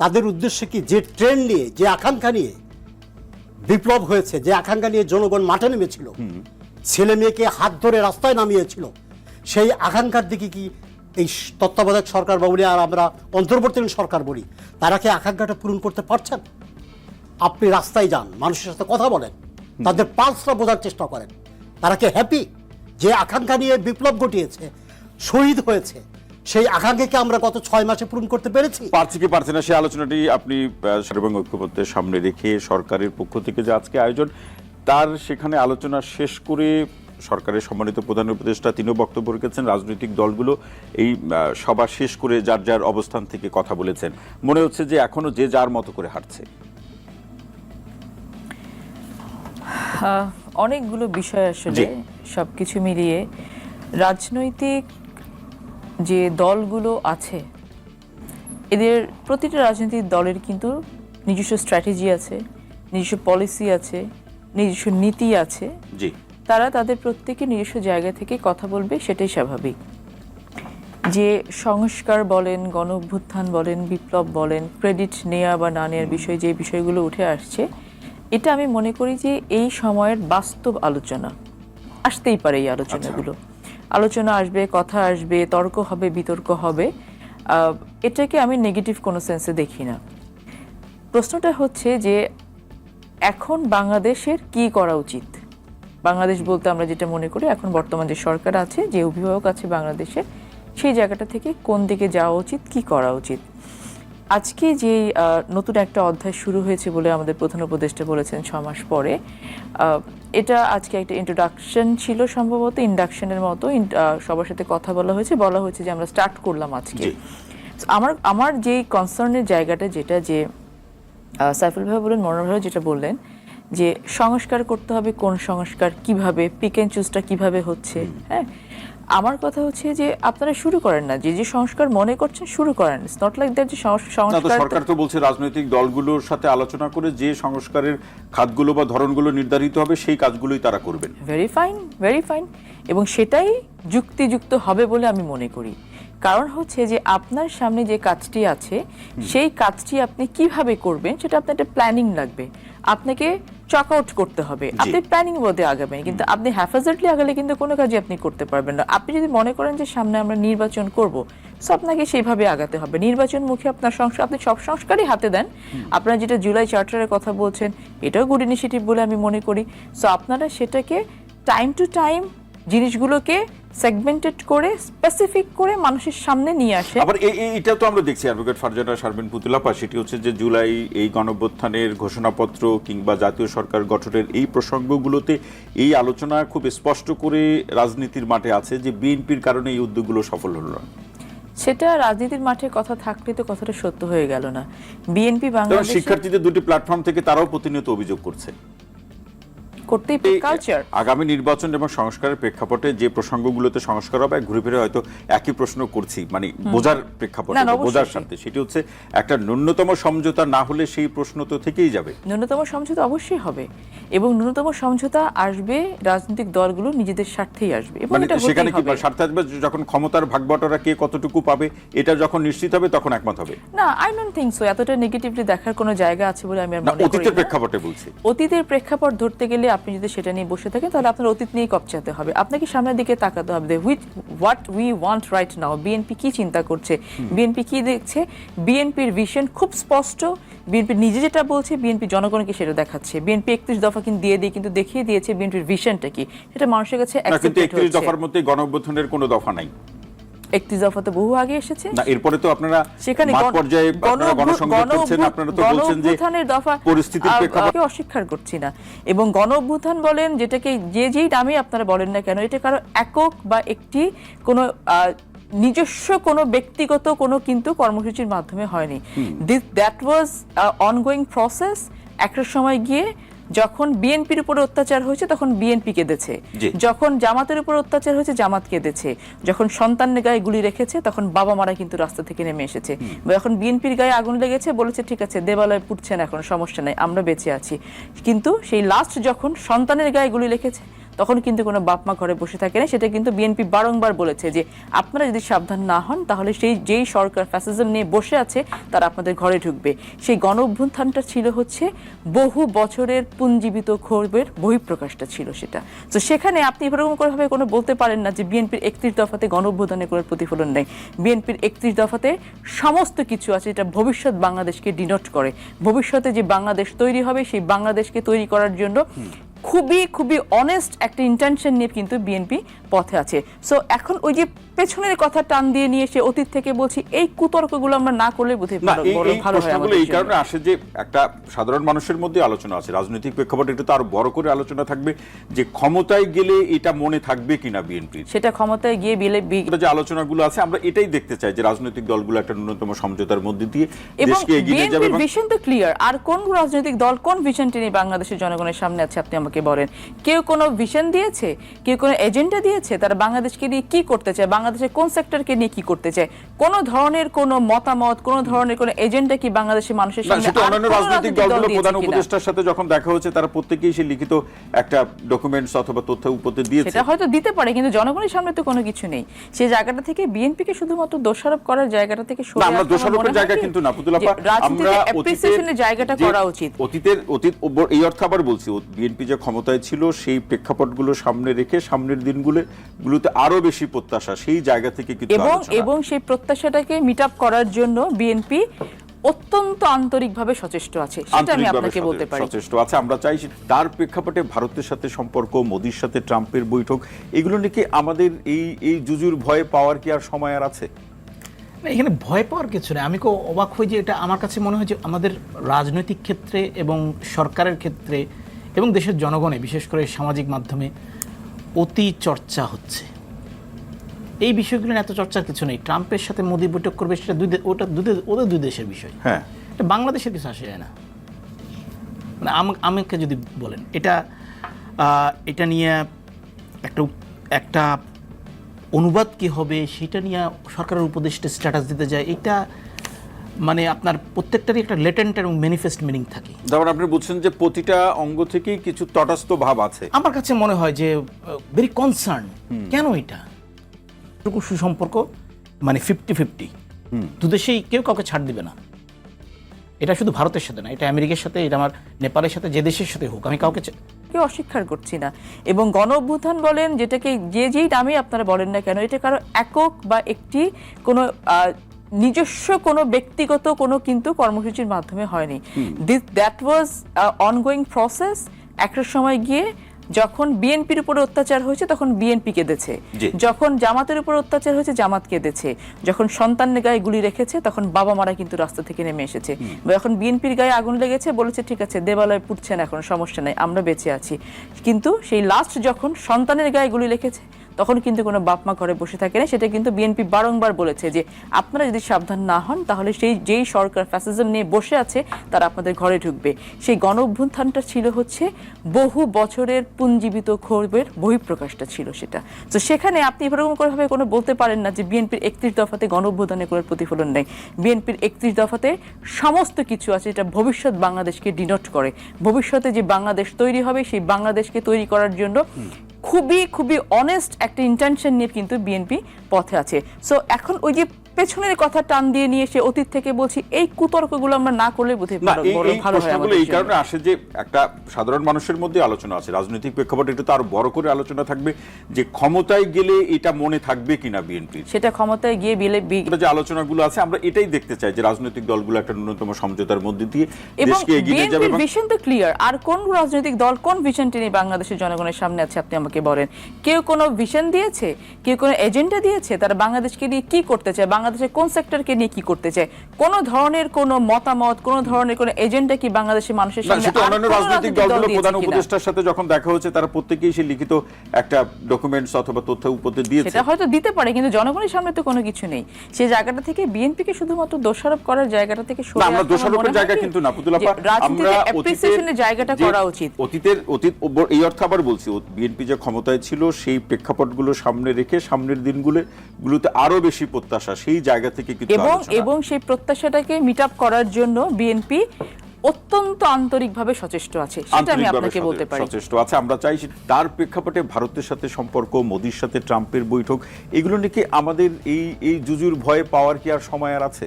তাদের উদ্দেশ্যে কি? যে ট্রেন নিয়ে যে আকাঙ্ক্ষা নিয়ে বিপ্লব হয়েছে যে আকাঙ্ক্ষা নিয়ে জনগণ মাঠে নেমেছিল ছেলে মেয়েকে হাত ধরে রাস্তায় নামিয়েছিল সেই আকাঙ্ক্ষার দিকে কি এই তত্ত্বাবধায়ক সরকার বা বলি আর আমরা অন্তর্বর্তীকালীন সরকার বলি তারা কি আকাঙ্ক্ষাটা পূরণ করতে পারছেন? আপনি রাস্তায় যান মানুষের সাথে কথা বলেন তাদের পালসটা বোঝার চেষ্টা করেন। তারা কি হ্যাপি যে আকাঙ্ক্ষা নিয়ে বিপ্লব ঘটিয়েছে শহীদ হয়েছে সেই আকাঙ্ক্ষাকে আমরা গত ছয় মাসে পূরণ করতে পেরেছি। পারছে কি পারছে না সেই আলোচনাটি আপনি সর্বাঙ্গ ঐক্যবদ্ধের সামনে রেখে সরকারের পক্ষ থেকে যে আজকে আয়োজন তার সেখানে আলোচনা শেষ করে সরকারের সম্মানিত প্রধান উপদেষ্টা তিনিও বক্তব্য রেখেছেন রাজনৈতিক দলগুলো এই সভা শেষ করে যার যার অবস্থান থেকে কথা বলেছেন। মনে হচ্ছে যে এখনও যে যার মতো করে হাঁটছে। আহ, অনেকগুলো বিষয় আসলে। সবকিছু মিলিয়ে রাজনৈতিক যে দলগুলো আছে এদের প্রতিটা রাজনৈতিক দলের কিন্তু নিজস্ব স্ট্র্যাটেজি আছে নিজস্ব পলিসি আছে নিজস্ব নীতি আছে। জি। তারা তাদের প্রত্যেকে নিজস্ব জায়গা থেকে কথা বলবে সেটাই স্বাভাবিক। যে সংস্কার বলেন গণ অভ্যুত্থান বলেন বিপ্লব বলেন ক্রেডিট নেওয়া বা না নেওয়ার বিষয়ে যে বিষয়গুলো উঠে আসছে এটা আমি মনে করি যে এই সময়ের বাস্তব আলোচনা। আসতেই পারে এই আলোচনাগুলো। আলোচনা আসবে, কথা আসবে, তর্ক হবে, বিতর্ক হবে এটাকে আমি নেগেটিভ কোনো সেন্সে দেখি না। প্রশ্নটা হচ্ছে যে এখন বাংলাদেশের কি করা উচিত? বাংলাদেশ বলতে আমরা যেটা মনে করি, এখন বর্তমান যে সরকার আছে, যে অভিভাবক আছে বাংলাদেশে, সেই জায়গাটা থেকে কোন দিকে যাওয়া উচিত, কি করা উচিত? আজকে যে নতুন একটা অধ্যায় শুরু হয়েছে বলে আমাদের প্রধান উপদেষ্টা বলেছেন ছ মাস পরে এটা আজকে একটা ইন্ট্রোডাকশন ছিল সম্ভবত ইন্ডাকশনের মতো সবার সাথে কথা বলা হয়েছে বলা হয়েছে যে আমরা স্টার্ট করলাম আজকে। আমার আমার যে কনসার্নের জায়গাটা যেটা যে সাইফুল ভাই বলেন মনোর ভাই যেটা বললেন যে সংস্কার করতে হবে কোন সংস্কার কীভাবে পিক অ্যান্ড চুজটা কীভাবে হচ্ছে হ্যাঁ? আমার কথা হচ্ছে যে আপনারা শুরু করেন না যে যে সংস্কার মনে করছেন শুরু করেন। ইটস নট লাইক দ্যাট যে সংস্কার সরকার তো বলছে রাজনৈতিক দলগুলোর সাথে আলোচনা করে যে সংস্কারের খাতগুলো বা ধরনগুলো নির্ধারিত হবে সেই কাজগুলোই তারা করবেন। ভেরি ফাইন ভেরি ফাইন এবং সেটাই যুক্তিযুক্ত হবে বলে আমি মনে করি। কারণ হচ্ছে যে আপনার সামনে যে কাজটি আছে সেই কাজটি আপনি কীভাবে করবেন সেটা আপনার একটা প্ল্যানিং লাগবে। আপনাকে চক আউট করতে হবে। আপনি প্ল্যানিং মধ্যে আগাবেন কিন্তু আপনি হ্যাফাজার্টলি আগালে কিন্তু কোনো কাজই আপনি করতে পারবেন না। আপনি যদি মনে করেন যে সামনে আমরা নির্বাচন করব সো আপনাকে সেইভাবে আগাতে হবে। নির্বাচন মুখে আপনার সংস্কার আপনি সব সংস্কারই হাতে দেন। আপনারা যেটা জুলাই চার্টারের কথা বলছেন এটাও গুড ইনিশিয়েটিভ বলে আমি মনে করি। সো আপনারা সেটাকে টাইম টু টাইম জিনিসগুলোকে সেগমেন্টেড করে স্পেসিফিক করে মানুষের সামনে নিয়ে আসে। আবার এটা তো আমরা দেখছি অ্যাডভোকেট ফারজানা শারমিন পুতুলাপা সেটি হচ্ছে যে জুলাই এই গণঅভ্যুত্থানের ঘোষণাপত্র কিংবা জাতীয় সরকার গঠনের এই প্রসঙ্গগুলোতে এই আলোচনা খুব স্পষ্ট করে রাজনীতির মাঠে আছে যে বিএনপির কারণে এই উদ্যোগগুলো সফল হলো না। সেটা রাজনীতির মাঠে কথা থাকলে তো কথাটা সত্য হয়ে গেল না। বিএনপি বাংলাদেশে শিক্ষার্থীদের দুটি প্ল্যাটফর্ম থেকে তারাও প্রতিনিয়ত অভিযোগ করছে। করতেই কালচার আগামী নির্বাচন এবং সংস্কারের প্রেক্ষাপটে যে প্রসঙ্গগুলোতে সংস্কার হবে ঘুরে ফিরে হয়তো একই প্রশ্ন করছি মানে বোঝার প্রেক্ষাপটে বোঝার সাথে সেটি হচ্ছে একটা ন্যূনতম সমঝোতা না হলে সেই প্রশ্ন তো থেকেই যাবে। ন্যূনতম সমঝোতা অবশ্যই হবে এবং ন্যূনতম সমঝোতা আসবে রাজনৈতিক দলগুলো নিজেদের স্বার্থেই আসবে এবং মানে এটা সেখানে কি স্বার্থে আসবে? যখন ক্ষমতার ভাগবটরা কে কতটুকু পাবে এটা যখন নিশ্চিত হবে তখন একমত হবে। না আই ডোন্ট থিঙ্ক সো এতটা নেগেটিভলি দেখার কোনো জায়গা আছে বলে আমি আর মনে করি অতীতের প্রেক্ষাপটে বলছি। অতীতের প্রেক্ষাপট ধরতে গেলে আপনি যদি সেটা নিয়ে বসে থাকেন তাহলে আপনার অতীত নিয়ে কপচাতে হবে। আপনাকে সামনের দিকে তাকাতে হবে। Which what we want right now BNP কি চিন্তা করছে? বিএনপি কি দেখছে? বিএনপির ভিশন খুব স্পষ্ট। বিএনপি নিজে যেটা বলছে বিএনপি জনগণকে সেটা দেখাচ্ছে। বিএনপি একত্রিশ দফা কিন্তু দিয়ে দিয়ে কিন্তু দেখিয়ে দিয়েছে বিএনপির ভিশনটা কি। সেটা মানুষের কাছে একত্রিশ দফার মধ্যে গণঅভ্যুত্থানের কোনো দফা নাই। একত্রিশ দফা তো বহু আগে এসেছে। না এরপরে তো আপনারা সেখানে মাঠ পর্যায়ে গণসংযোগ করছেন আপনারা তো বলছেন যে দফা পরিস্থিতির অস্বীকার করছি না। এবং গণ অভ্যুত্থান বলেন যেটাকে যে যেই নামে আপনারা বলেন না কেন এটা কারও একক বা একটি কোনো নিজস্ব কোনো ব্যক্তিগত কোনো কিন্তু কর্মসূচির মাধ্যমে হয়নি। দ্যাট ওয়াজ অনগোয়িং প্রসেস একটা সময় গিয়ে যখন বিএনপির উপরে অত্যাচার হয়েছে তখন বিএনপি কেঁদেছে। যখন জামাতের উপর অত্যাচার হয়েছে জামাত কেঁদেছে। যখন সন্তানের গায়ে গুলি রেখেছে তখন বাবা মারা কিন্তু রাস্তা থেকে নেমে এসেছে। যখন বিএনপির গায়ে আগুন লেগেছে বলেছে ঠিক আছে দেবালয় পুড়ছে না এখন সমস্যা নাই আমরা বেঁচে আছি। কিন্তু সেই লাস্ট যখন সন্তানের গায়ে গুলি রেখেছে তখন কিন্তু কোনো বাপ মা ঘরে বসে থাকে না। সেটা কিন্তু বিএনপি বারংবার বলেছে যে, আপনারা যদি সাবধান না হন, তাহলে সেই, যেই সরকার ফ্যাসিজম নিয়ে বসে আছে, তারা আপনাদের ঘরে ঢুকবে। সেই গণ অভ্যুত্থানটা ছিল হচ্ছে বহু বছরের পুঞ্জীবিত ক্ষোভের বহিঃপ্রকাশটা ছিল সেটা। তো সেখানে আপনি এরকম করে ভাবে কোনো বলতে পারেন না যে, বিএনপির একত্রিশ দফাতে গণ কোনো প্রতিফলন নেই। বিএনপির একত্রিশ দফাতে সমস্ত কিছু আছে যেটা ভবিষ্যৎ বাংলাদেশকে ডিনোট করে। ভবিষ্যতে যে বাংলাদেশ তৈরি হবে, সেই বাংলাদেশকে তৈরি করার জন্য খুবই খুবই অনেস্ট একটা ইন্টেনশন নিয়ে কিন্তু বিএনপি পথে আছে সো এখন ওই যে পেছনের কথা টান দিয়ে নিয়ে এসে অতীত থেকে বলছি এই কুতর্কগুলো আমরা না করলে না ভালো- এই। কারণে আসে যে একটা সাধারণ মানুষের মধ্যে আলোচনা আছে রাজনৈতিক প্রেক্ষাপটে এটা তো আরও বড় করে আলোচনা থাকবে যে ক্ষমতায় গেলে এটা মনে থাকবে কিনা বিএনপি সেটা ক্ষমতায় গিয়ে বিলে যে আলোচনাগুলো আছে আমরা এটাই দেখতে চাই যে রাজনৈতিক দলগুলো একটা ন্যূনতম সমঝোতার মধ্যে দিয়ে এবং দেশকে এগিয়ে যাবে ভিশন তো ক্লিয়ার আর কোন রাজনৈতিক দল কোন ভিশন টেনে বাংলাদেশের জনগণের সামনে আছে আপনি আমাকে বলেন। কেউ কোনো ভিশন দিয়েছে? কেউ কোনো এজেন্ডা দিয়েছে? তারা বাংলাদেশকে নিয়ে কি করতে চায়? বাংলাদেশের কোন সেক্টরকে নিয়ে কি করতে চায়? কোন ধরনের কোনো মতামত কোন ধরনের কোনো এজেন্ডা কি বাংলাদেশের মানুষের সামনে অন্যান্য রাজনৈতিক দলগুলো প্রধান উপদেষ্টার সাথে যখন দেখা হচ্ছে তারা প্রত্যেকেই সে লিখিত একটা ডকুমেন্টস অথবা তথ্য উপতে দিয়েছে। সেটা হয়তো দিতে পারে কিন্তু জনগণের সামনে তো কোনো কিছু নেই। সেই জায়গাটা থেকে বিএনপি কে শুধুমাত্র দোষারোপ করার জায়গাটা থেকে সরে আমরা দোষারোপের জায়গা কিন্তু না পুতুল আপা আমরা অ্যাপ্রিসিয়েশনের জায়গাটা করা উচিত। অতীতের অতীত এই অর্থ আবার বলছি বিএনপি যে ক্ষমতায় ছিল সেই প্রেক্ষাপটগুলো সামনে রেখে সামনের দিনগুলো গুলোতে আরও বেশি প্রত্যাশা সেই জায়গা থেকে কিছু এবং এবং সেই প্রত্যাশাটাকে মিট আপ করার জন্য বিএনপি অত্যন্ত আন্তরিকভাবে সচেষ্ট আছে সেটা আমি আপনাকে বলতে পারি। সচেষ্ট আছে। আমরা চাই তার প্রেক্ষাপটে ভারতের সাথে সম্পর্ক মোদির সাথে ট্রাম্পের বৈঠক এগুলো নাকি আমাদের এই এই জুজুর ভয়ে পাওয়ার কি আর সময় আর আছে? এখানে ভয় পাওয়ার কিছু নেই। আমি অবাক হই যে এটা আমার কাছে মনে হয় যে আমাদের রাজনৈতিক ক্ষেত্রে এবং সরকারের ক্ষেত্রে এবং দেশের জনগণে বিশেষ করে সামাজিক মাধ্যমে অতি চর্চা হচ্ছে। এই বিষয়গুলো এত চর্চার কিছু নেই। ট্রাম্পের সাথে মোদি বৈঠক করবে সেটা দুই ওটা দুই ওদের দুই দেশের বিষয়। হ্যাঁ। এটা বাংলাদেশের কিছু আসে যায় না। মানে আম- আমাকে যদি বলেন এটা এটা নিয়ে একটা একটা অনুবাদ কি হবে সেটা নিয়ে সরকারের উপদেষ্টা স্ট্যাটাস দিতে যায় এটা মানে আপনার প্রত্যেকটারই একটা লেটেন্ট এবং ম্যানিফেস্ট মিনিং থাকে। যেমন আপনি বলছেন যে প্রতিটা অঙ্গ থেকেই কিছু তটস্থ ভাব আছে। আমার কাছে মনে হয় যে ভেরি কনসার্ন কেন এটা? এটুকু সুসম্পর্ক মানে ফিফটি ফিফটি দু দেশেই কেউ কাউকে ছাড় দিবে না। এটা শুধু ভারতের সাথে না এটা আমেরিকার সাথে এটা আমার নেপালের সাথে যে দেশের সাথে হোক আমি কাউকে কেউ অস্বীকার করছি না। এবং গণ অভ্যুত্থান বলেন যেটাকে যে যেই নামে আপনারা বলেন না কেন এটা কারও একক বা একটি কোনো আহ, নিজস্ব কোনো ব্যক্তিগত কোনো কিন্তু কর্মসূচির মাধ্যমে হয়নি। This that was ongoing process একটা সময় গিয়ে যখন বিএনপির উপরে অত্যাচার হয়েছে তখন বিএনপি কেঁদেছে। যখন জামাতের উপর অত্যাচার হয়েছে জামাত কেঁদেছে। যখন সন্তানের গায়ে গুলি রেখেছে তখন বাবা মারা কিন্তু রাস্তা থেকে নেমে এসেছে। যখন বিএনপির গায়ে আগুন লেগেছে বলেছে ঠিক আছে দেবালয় পুড়ছে না এখন সমস্যা নাই আমরা বেঁচে আছি। কিন্তু সেই লাস্ট যখন সন্তানের গায়ে গুলি লেগেছে তখন কিন্তু কোনো বাপ মা ঘরে বসে থাকে না। সেটা কিন্তু বিএনপি বারংবার বলেছে যে, আপনারা যদি সাবধান না হন, তাহলে সেই, যেই সরকার ফ্যাসিজম নিয়ে বসে আছে, তারা আপনাদের ঘরে ঢুকবে। সেই গণ অভ্যুত্থানটা ছিল হচ্ছে বহু বছরের পুঞ্জীবিত ক্ষোভের বহিঃপ্রকাশটা ছিল সেটা। তো সেখানে আপনি এরকম করে ভাবে কোনো বলতে পারেন না যে, বিএনপির একত্রিশ দফাতে গণ অভ্যুত্থানের কোনো প্রতিফলন নেই। বিএনপির একত্রিশ দফাতে সমস্ত কিছু আছে যেটা ভবিষ্যৎ বাংলাদেশকে ডিনোট করে। ভবিষ্যতে যে বাংলাদেশ তৈরি হবে, সেই বাংলাদেশকে তৈরি করার জন্য খুবই খুবই অনেস্ট একটা ইন্টেনশন নিয়ে কিন্তু বিএনপি পথে আছে। সো এখন ওই যে পেছনের কথা টান দিয়ে নিয়ে এসে অতীত থেকে বলছি এই কুতর্কগুলো আমরা না করলে না ভালো- এই হয় কারণে আসে যে একটা সাধারণ মানুষের মধ্যে আলোচনা আছে রাজনৈতিক প্রেক্ষাপটে এটা তো আরও বড় করে আলোচনা থাকবে যে ক্ষমতায় গেলে এটা মনে থাকবে কিনা বিএনপির। সেটা ক্ষমতায় গিয়ে বিলে যে আলোচনাগুলো আছে আমরা এটাই দেখতে চাই যে রাজনৈতিক দলগুলো একটা ন্যূনতম সমঝোতার মধ্যে দিয়ে দেশকে এগিয়ে নিয়ে যাবে এবং ভিশন তো ক্লিয়ার আর কোন রাজনৈতিক দল কোন ভিশন টেনে বাংলাদেশের জনগণের সামনে আছে আপনি আমাকে বলেন। কেউ কোনো ভিশন দিয়েছে? কেউ কোনো এজেন্ডা দিয়েছে? তারা বাংলাদেশকে নিয়ে কি করতে চায়? বাংলাদেশের কোন সেক্টরকে নিয়ে কি করতে চায়? কোন ধরনের কোনো মতামত কোন ধরনের কোনো এজেন্ডা কি বাংলাদেশের মানুষের সামনে অন্যান্য রাজনৈতিক দলগুলো প্রধান উপদেষ্টার সাথে যখন দেখা হচ্ছে তারা প্রত্যেকেই সে লিখিত একটা ডকুমেন্টস অথবা তথ্য উপতে দিয়েছে। সেটা হয়তো দিতে পারে কিন্তু জনগণের সামনে তো কোনো কিছু নেই। সেই জায়গাটা থেকে বিএনপিকে শুধুমাত্র দোষারোপ করার জায়গাটা থেকে সরে আমরা দোষারোপের জায়গা কিন্তু না পুতুল আপা আমরা অ্যাপ্রিসিয়েশনের জায়গাটা করা উচিত। অতীতের অতীত এই অর্থ আবার বলছি বিএনপি যে ক্ষমতায় ছিল সেই প্রেক্ষাপটগুলো সামনে রেখে সামনের দিনগুলো গুলোতে আরও বেশি প্রত্যাশা সেই জায়গা থেকে কিন্তু এবং এবং সেই প্রত্যাশাটাকে মিট আপ করার জন্য বিএনপি অত্যন্ত আন্তরিকভাবে সচেষ্ট আছে সেটা আমি আপনাকে বলতে পারি। সচেষ্ট আছে। আমরা চাই তার প্রেক্ষাপটে ভারতের সাথে সম্পর্ক মোদির সাথে ট্রাম্পের বৈঠক এগুলো নাকি আমাদের এই এই জুজুর ভয়ে পাওয়ার কি আর সময় আর আছে?